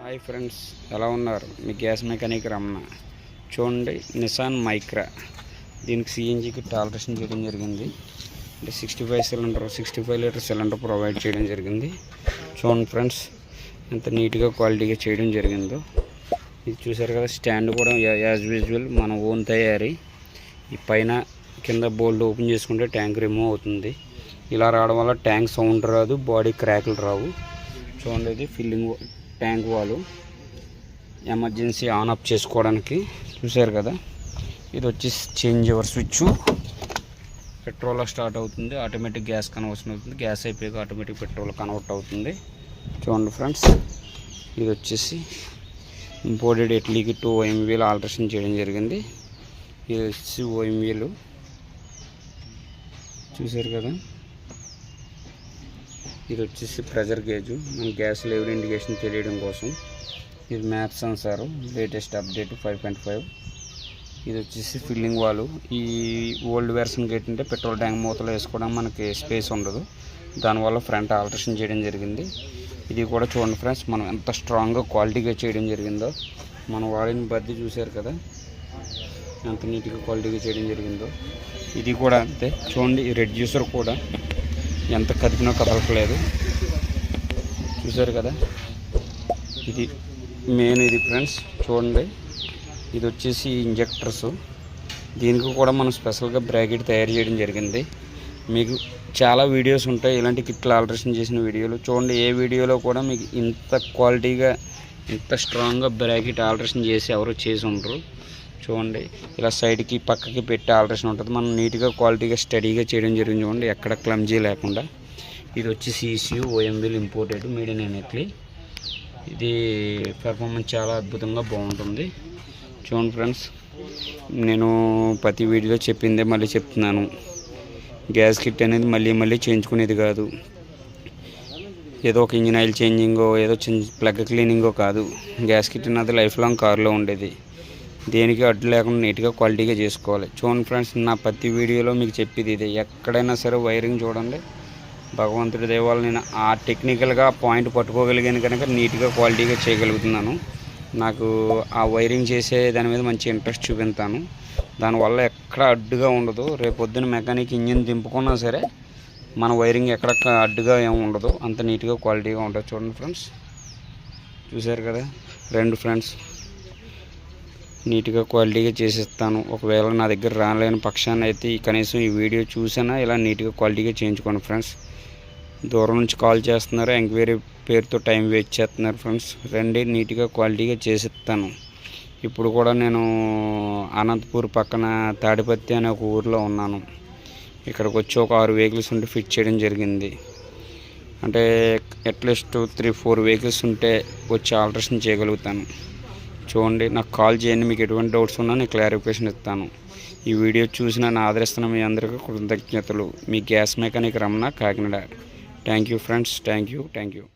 Hi friends ఎలా ఉన్నారు? మీ గ్యాస్ మెకానిక్ రమణ. చూడండి నిసాన్ మైక్రా దీనికి సిఎన్జికి టాలరేషన్ చేయడం జరిగింది. అంటే sixty five cylinder sixty five litre cylinder provide చేయడం జరిగింది. చూడండి ఫ్రెండ్స్ ఎంత నీట్గా క్వాలిటీగా చేయడం జరిగిందో. ఇది చూసారు కదా స్టాండ్ కూడా యాజ్ యూజువల్ మన ఓన్ తయారీ. ఈ పైన కింద బోల్డ్ ఓపెన్ చేసుకుంటే ట్యాంక్ రిమూవ్ అవుతుంది. ఇలా రావడం వల్ల ట్యాంక్ సౌండ్ రాదు బాడీ క్రాకులు రావు. చూడండి ఇది ఫిల్లింగ్ ట్యాంక్ వాళ్ళు ఎమర్జెన్సీ ఆన్ ఆఫ్ చేసుకోవడానికి చూసారు కదా? ఇది వచ్చి change over switch. Petrol start అవుతుంది ఆటోమేటిక్ గ్యాస్ కన్వర్షన్ అవుతుంది. గ్యాస్ అయిపోయాక ఆటోమేటిక్ పెట్రోల్ కన్వర్ట్ అవుతుంది. చూడండి ఫ్రెండ్స్ ఇది వచ్చేసి ఇంపోర్టెడ్ ఇట్లీకి టూ ఓఎంవీలు ఆల్ట్రేషన్ చేయడం జరిగింది. ఇది వచ్చి ఓఎంవీలు. చూసారు కదా? ఇది వచ్చేసి ప్రెజర్ గేజు. మన గ్యాస్ లెవెల్ ఇండికేషన్ తెలియడం కోసం ఇది map sensor latest update five point five. ఇది వచ్చేసి ఫిల్లింగ్ వాలు. ఈ ఓల్డ్ వెర్షన్ గేట్ అంటే పెట్రోల్ ట్యాంక్ మూతలో వేసుకోవడానికి మనకి స్పేస్ ఉండదు. దానివల్ల ఫ్రంట్ ఆల్టరేషన్ చేయడం జరిగింది. ఇది కూడా చూడండి ఫ్రెండ్స్ మనం ఎంత స్ట్రాంగ్గా క్వాలిటీగా చేయడం జరిగిందో. మనం వాడిన బద్దీ చూశారు కదా ఎంత నీట్గా క్వాలిటీగా చేయడం జరిగిందో. ఇది కూడా అంతే. చూడండి రెడ్యూసర్ కూడా ఎంత కదిపినా కదలట్లేదు. చూసారు కదా? ఇది మెయిన్ ఇది ఫ్రెండ్స్. చూడండి. ఇది వచ్చేసి ఇంజెక్టర్స్. దీనికి కూడా మనం స్పెషల్గా బ్రాకెట్ తయారు చేయడం జరిగింది. మీకు చాలా వీడియోస్ ఉంటాయి. ఇలాంటి కిట్లు ఆల్టరేషన్ చేసిన వీడియోలు. చూడండి ఏ వీడియోలో కూడా మీకు ఇంత క్వాలిటీగా ఇంత స్ట్రాంగ్గా బ్రాకెట్ ఆల్టరేషన్ చేసి ఎవరు చేసి ఉండరు. చూడండి. ఇలా సైడ్కి పక్కకి పెట్టి ఆల్టరేషన్ ఉంటుంది. మనం నీట్గా క్వాలిటీగా స్టడీగా చేయడం జరిగింది చూడండి. ఎక్కడ క్లమ్జీ లేకుండా. ఇది వచ్చి సిసియు ఓఎంబిల్ ఇంపోర్టెడ్ మీడియన్ ఇన్ ఇది పెర్ఫార్మెన్స్ చాలా అద్భుతంగా బాగుంటుంది. చూడండి ఫ్రెండ్స్ నేను ప్రతి వీడియోలో చెప్పిందే మళ్ళీ చెప్తున్నాను. గ్యాస్ కిట్ అనేది మళ్ళీ మళ్ళీ చేయించుకునేది కాదు. ఏదో ఒక ఇంజిన్ ఆయిల్ చేంజింగో ఏదో ప్లగ్ క్లీనింగో కాదు. గ్యాస్ కిట్ అనేది లైఫ్ లాంగ్ కారులో ఉండేది. దేనికి అడ్డు లేకుండా నీట్గా క్వాలిటీగా చేసుకోవాలి. చూడండి ఫ్రెండ్స్ నా ప్రతి వీడియోలో మీకు చెప్పేది ఇదే. ఎక్కడైనా సరే వైరింగ్ చూడండి. భగవంతుడి దేవాలు నేను ఆ టెక్నికల్గా పాయింట్ పట్టుకోగలిగాను కనుక నీట్గా క్వాలిటీగా చేయగలుగుతున్నాను. నాకు ఆ వైరింగ్ చేసే దాని మీద మంచి ఇంట్రెస్ట్ చూపిస్తాను. దానివల్ల ఎక్కడ అడ్డుగా ఉండదు. రేపొద్దున మెకానిక్ ఇంజిన్ దింపుకున్నా సరే మన వైరింగ్ ఎక్కడ అడ్డుగా ఏమి ఉండదు. అంత నీట్గా క్వాలిటీగా ఉంటుంది. చూడండి ఫ్రెండ్స్ చూసారు కదా? రెండు ఫ్రెండ్స్ నీట్గా క్వాలిటీగా చేసిస్తాను. ఒకవేళ నా దగ్గర రాలేని పక్షాన్ని అయితే కనీసం ఈ వీడియో చూసినా ఇలా నీట్గా క్వాలిటీగా చేయించుకోండి ఫ్రెండ్స్. దూరం నుంచి కాల్ చేస్తున్నారు ఎంక్వైరీ పేరుతో టైం వేస్ట్ చేస్తున్నారు ఫ్రెండ్స్. రండి నీట్గా క్వాలిటీగా చేసిస్తాను. ఇప్పుడు కూడా నేను అనంతపూర్ పక్కన తాడిపత్తి అనే ఒక ఊరిలో ఉన్నాను. ఇక్కడికి వచ్చి ఒక ఆరు వెహికల్స్ ఉంటే ఫిట్ చేయడం జరిగింది. అంటే అట్లీస్ట్ త్రీ ఫోర్ వెహికల్స్ ఉంటే వచ్చి ఆల్ట్రేషన్ చేయగలుగుతాను. చూడండి నాకు కాల్ చేయండి మీకు ఎటువంటి డౌట్స్ ఉన్నా నేను క్లారిఫికేషన్ ఇస్తాను. ఈ వీడియో చూసి నన్ను ఆదరిస్తున్న మీ అందరికీ కృతజ్ఞతలు. మీ gas mechanic Ramana Kakinada. Thank you friends thank you thank you